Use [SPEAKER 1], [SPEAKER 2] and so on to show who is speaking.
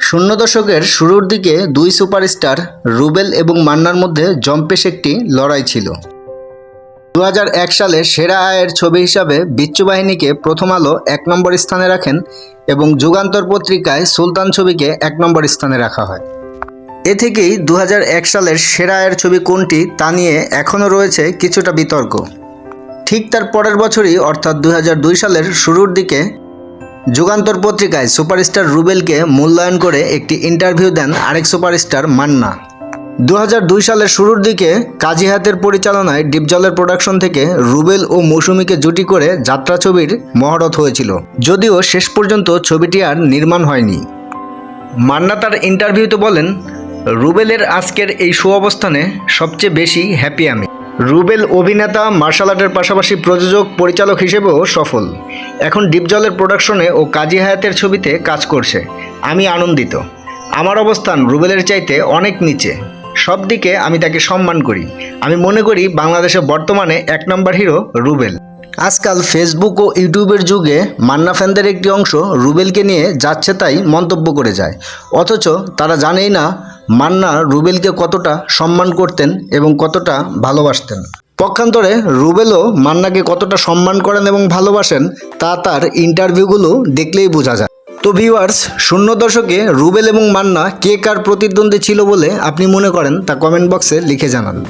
[SPEAKER 1] শূন্য দশকের শুরুর দিকে দুই সুপারস্টার রুবেল এবং মান্নার মধ্যে জম্পেশ একটি লড়াই ছিল। দু সালে সেরা আয়ের ছবি হিসাবে বিচ্ছু বাহিনীকে প্রথম আলো এক নম্বর স্থানে রাখেন এবং যুগান্তর পত্রিকায় সুলতান ছবিকে এক নম্বর স্থানে রাখা হয়। এ থেকেই দু হাজার এক সালের সেরা আয়ের ছবি কোনটি তা নিয়ে এখনও রয়েছে কিছুটা বিতর্ক। ঠিক তার পরের বছরই, অর্থাৎ দু হাজার দুই সালের শুরুর দিকে যুগান্তর পত্রিকায় সুপারস্টার রুবেলকে মূল্যায়ন করে একটি ইন্টারভিউ দেন আরেক সুপারস্টার মান্না। দু হাজার দুই সালের শুরুর দিকে কাজী হাতের পরিচালনায় ডিপজলের প্রোডাকশন থেকে রুবেল ও মৌসুমীকে জুটি করে যাত্রা ছবির মহরত হয়েছিল। যদিও শেষ পর্যন্ত ছবিটি আর নির্মাণ হয়নি। মান্না তার ইন্টারভিউতে বলেন, রুবেলের আজকের এই সুঅবস্থানে সবচেয়ে বেশি হ্যাপি আমি। রুবেল অভিনেতা, মার্শাল আর্টের পাশাপাশি প্রযোজক, পরিচালক হিসেবেও সফল। এখন ডিপজলের প্রোডাকশনে ও কাজী হায়াতের ছবিতে কাজ করছে। আমি আনন্দিত। আমার অবস্থান রুবেলের চাইতে অনেক নিচে। সব দিকে আমি তাকে সম্মান করি। আমি মনে করি বাংলাদেশে বর্তমানে এক নম্বর হিরো রুবেল। আজকাল ফেসবুক ও ইউটিউবের যুগে মান্না ফ্যানদের একটি অংশ রুবেলকে নিয়ে যাচ্ছে তাই মন্তব্য করে যায়। অথচ তারা জানেই না মান্না রুবেলকে কতটা সম্মান করতেন এবং কতটা ভালোবাসতেন? পক্ষান্তরে রুবেলও মান্নাকে কতটা সম্মান করেন এবং ভালোবাসেন, তা তার ইন্টারভিউগুলো দেখলেই বোঝা যায়। তো ভিউয়ার্স, শূন্য দশকে রুবেল এবং মান্না কে কার প্রতিদ্বন্দ্বী ছিল বলে আপনি মনে করেন তা কমেন্ট বক্সে লিখে জানান।